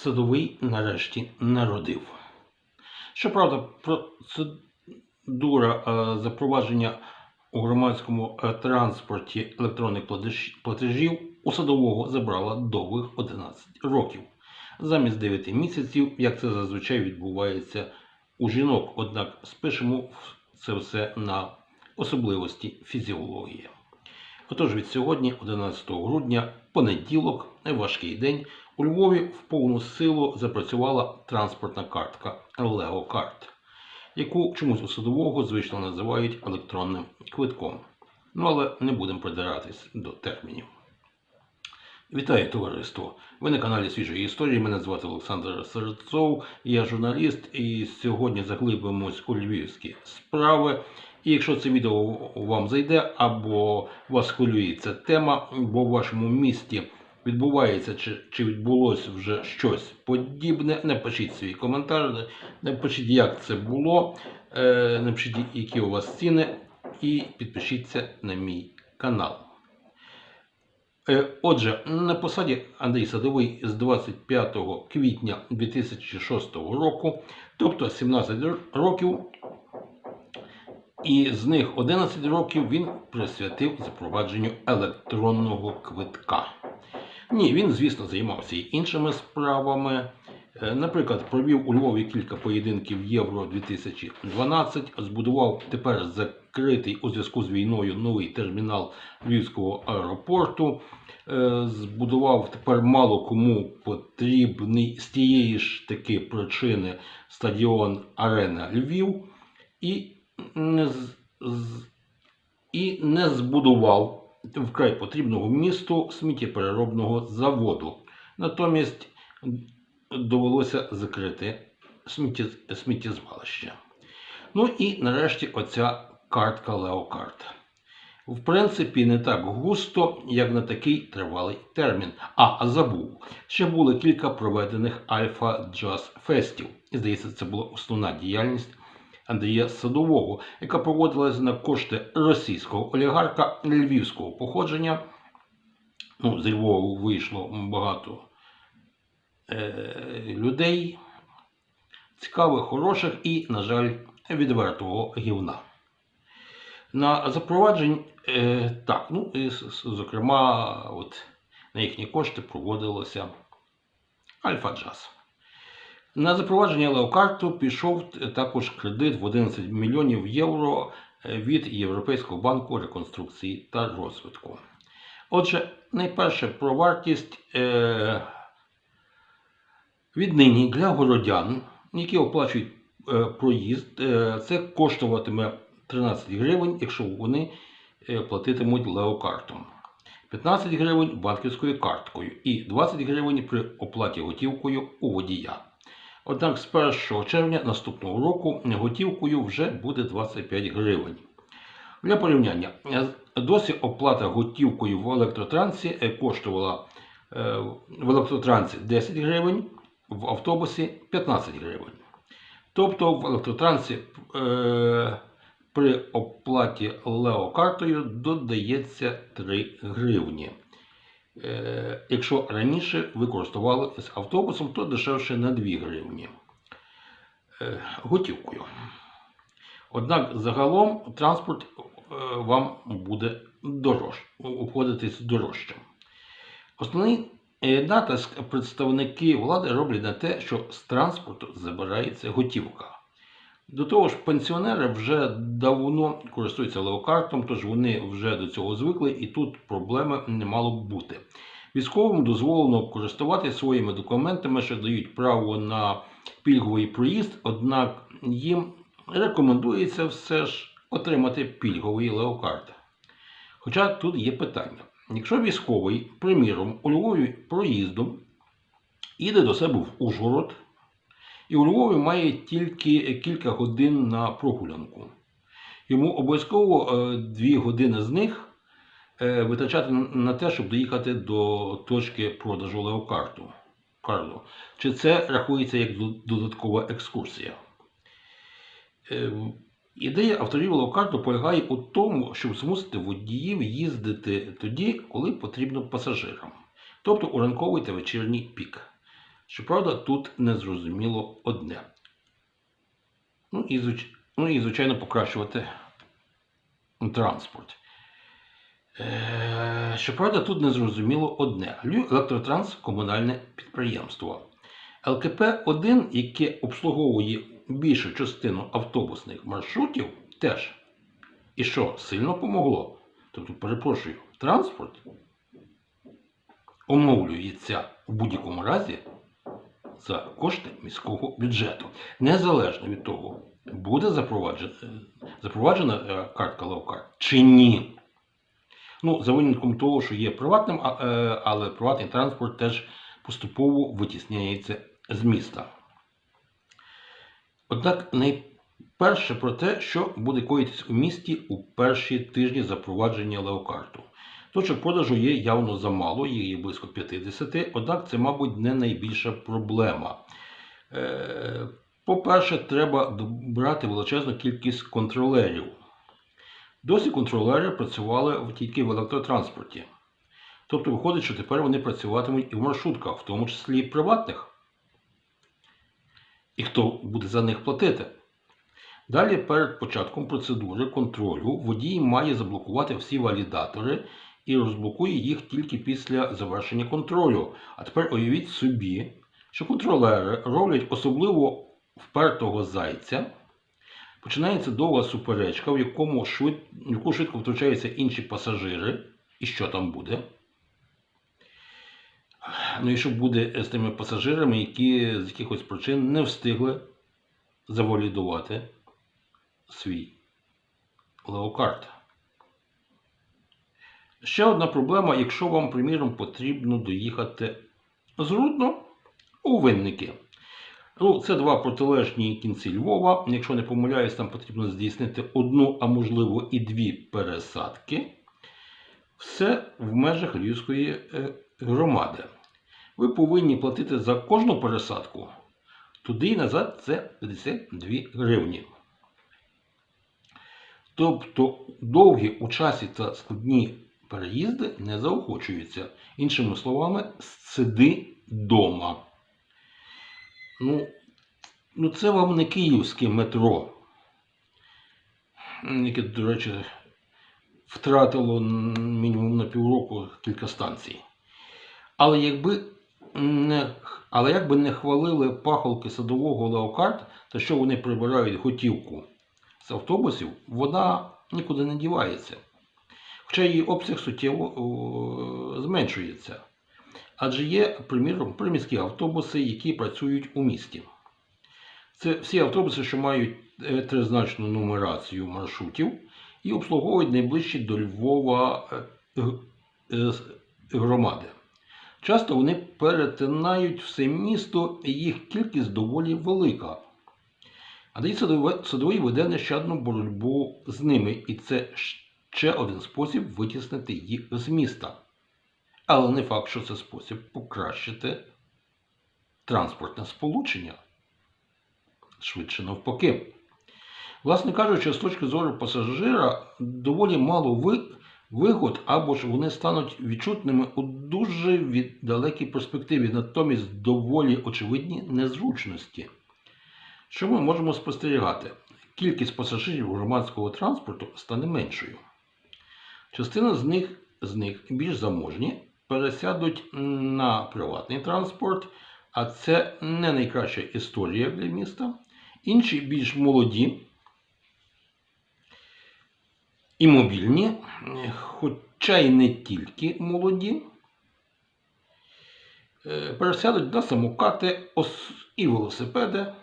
Садовий нарешті народив. Щоправда, процедура е, запровадження у громадському е, транспорті електронних платежів у садового забрала довгих 11 років. Замість 9 місяців, як це зазвичай відбувається у жінок, однак спишемо це все на особливості фізіології. Отож від сьогодні, 11 грудня, понеділок, важкий день, у Львові в повну силу запрацювала транспортна картка Леокарт, яку чомусь у садового звично називають електронним квитком. Ну але не будемо придиратись до термінів. Вітаю товариство! Ви на каналі Свіжої історії. Мене звати Олександр Серцов, я журналіст, і сьогодні заглибимось у львівські справи. І якщо це відео вам зайде або вас хвилює ця тема, бо в вашому місті відбувається чи, чи відбулося вже щось подібне, напишіть свій коментар, напишіть, як це було, е, напишіть, які у вас ціни, і підпишіться на мій канал. Е, Отже, на посаді Андрій Садовий з 25 квітня 2006 року, тобто 17 років, і з них 11 років він присвятив запровадженню електронного квитка. Ні, він, звісно, займався і іншими справами. Е, Наприклад, провів у Львові кілька поєдинків Євро 2012, збудував тепер закритий у зв'язку з війною новий термінал Львівського аеропорту, е, збудував тепер мало кому потрібний з тієї ж таки причини стадіон Арена Львів і не, і не збудував вкрай потрібного місту сміттєпереробного заводу. Натомість довелося закрити сміттє, сміттєзвалище. Ну і нарешті оця картка Леокарт. В принципі, не так густо, як на такий тривалий термін. А, забув. Ще було кілька проведених Альфа Джаз Фестів. І здається, це була основна діяльність Андрія Садового, яка проводилася на кошти російського олігарха львівського походження. Ну, з Львова вийшло багато е, людей, цікавих, хороших і, на жаль, відвертого гівна. На запроваджень, е, так, ну, і, зокрема, от, на їхні кошти проводилося Альфа Джаз. На запровадження леокарту пішов також кредит в 11 мільйонів євро е, від Європейського банку реконструкції та розвитку. Отже, найперше про вартість е, віднині для городян, які оплачують е, проїзд, це коштуватиме 13 гривень, якщо вони платитимуть леокартом. 15 гривень банківською карткою і 20 гривень при оплаті готівкою у водія. Однак з 1 червня наступного року готівкою вже буде 25 гривень. Для порівняння, досі оплата готівкою в електротрансі е, коштувала е, в електротрансі 10 гривень, в автобусі 15 гривень. Тобто в електротрансі е, при оплаті леокартою додається 3 гривні. Е, Якщо раніше ви користувалися автобусом, то дешевше на 2 гривні Е, готівкою. Однак загалом транспорт е, вам буде дорож, обходитись дорожче. Основний натиск представники влади роблять на те, що з транспорту забирається готівка. До того ж, пенсіонери вже давно користуються леокартом, тож вони вже до цього звикли і тут проблеми не мало б бути. Військовим дозволено користуватися своїми документами, що дають право на пільговий проїзд, однак їм рекомендується все ж отримати пільговий леокарт. Хоча тут є питання. Якщо військовий, приміром, у Львові проїздом їде до себе в Ужгород, і у Львові має тільки кілька годин на прогулянку. Йому обов'язково е, дві години з них е, витрачати на те, щоб доїхати до точки продажу леокарту. Карту. Чи це рахується як додаткова екскурсія? Е, Ідея авторів леокарту полягає у тому, щоб змусити водіїв їздити тоді, коли потрібно пасажирам, тобто у ранковий та вечірній пік. Щоправда, тут незрозуміло одне. Ну і, ну, і звичайно, покращувати транспорт. Е, Щоправда, тут незрозуміло одне. Електротранс комунальне підприємство. ЛКП-1, яке обслуговує більшу частину автобусних маршрутів, теж. І що, сильно помогло? Тобто, перепрошую, транспорт омовлюється в будь-якому разі за кошти міського бюджету. Незалежно від того, буде запроваджена, запроваджена е, картка Лавкар чи ні. Ну, за винятком того, що є приватним, е, але приватний транспорт теж поступово витісняється з міста. Однак найперше про те, що буде коїтись у місті у перші тижні запровадження леокарту. Точок продажу є явно замало, їх є близько 50, однак це, мабуть, не найбільша проблема. Е, По-перше, треба добрати величезну кількість контролерів. Досі контролери працювали тільки в електротранспорті. Тобто виходить, що тепер вони працюватимуть і в маршрутках, в тому числі і приватних. І хто буде за них платити? Далі, перед початком процедури контролю, водій має заблокувати всі валідатори і розблокує їх тільки після завершення контролю. А тепер уявіть собі, що контролери роблять особливо впертого зайця. Починається довга суперечка, в, якому швид... в яку швидко втручаються інші пасажири. І що там буде? Ну і що буде з тими пасажирами, які з якихось причин не встигли завалідувати свій леокарт. Ще одна проблема, якщо вам, приміром, потрібно доїхати з Рудно у Винники. Ну, це два протилежні кінці Львова. Якщо не помиляюсь, там потрібно здійснити одну, а можливо і дві пересадки. Все в межах Львівської е, громади. Ви повинні платити за кожну пересадку. Туди і назад це 52 гривні. Тобто довгі у часі та складні переїзди не заохочуються. Іншими словами, сиди дома. Ну, ну це вам не київське метро, яке, до речі, втратило мінімум на півроку кілька станцій. Але якби не, але якби не хвалили пахолки садового леокарт, та що вони прибирають готівку з автобусів, вона нікуди не дівається. Хоча її обсяг суттєво зменшується. Адже є, приміром, приміські автобуси, які працюють у місті. Це всі автобуси, що мають е, тризначну нумерацію маршрутів і обслуговують найближчі до Львова е, е, громади. Часто вони перетинають все місто, і їх кількість доволі велика. А садовий веде нещадну боротьбу з ними, і це ще один спосіб витіснити їх з міста. Але не факт, що це спосіб покращити транспортне сполучення. Швидше навпаки. Власне кажучи, з точки зору пасажира, доволі мало ви- вигод, або ж вони стануть відчутними у дуже далекій перспективі, натомість доволі очевидні незручності. Що ми можемо спостерігати? Кількість пасажирів громадського транспорту стане меншою. Частина з них, з них більш заможні, пересядуть на приватний транспорт, а це не найкраща історія для міста. Інші більш молоді і мобільні, хоча й не тільки молоді, е, пересядуть на самокати і велосипеди.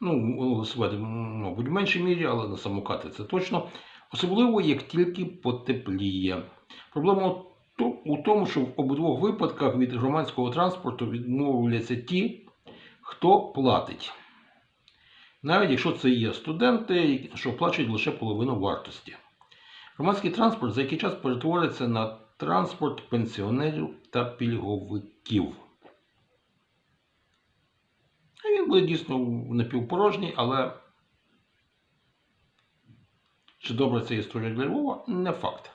Ну, велосипеди, мабуть, в меншій мірі, але на самокати це точно. Особливо як тільки потепліє. Проблема у тому, що в обидвох випадках від громадського транспорту відмовляться ті, хто платить. Навіть якщо це є студенти, що оплачують лише половину вартості. Громадський транспорт за який час перетвориться на транспорт пенсіонерів та пільговиків. Він буде дійсно напівпорожній, але чи добра ця історія для Львова, не факт.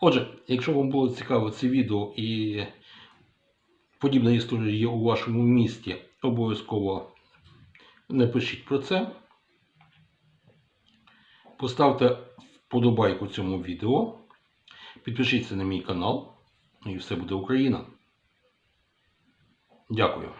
Отже, якщо вам було цікаво це відео і подібна історія є у вашому місті, обов'язково напишіть про це. Поставте вподобайку цьому відео. Підпишіться на мій канал. І все буде Україна. Дякую.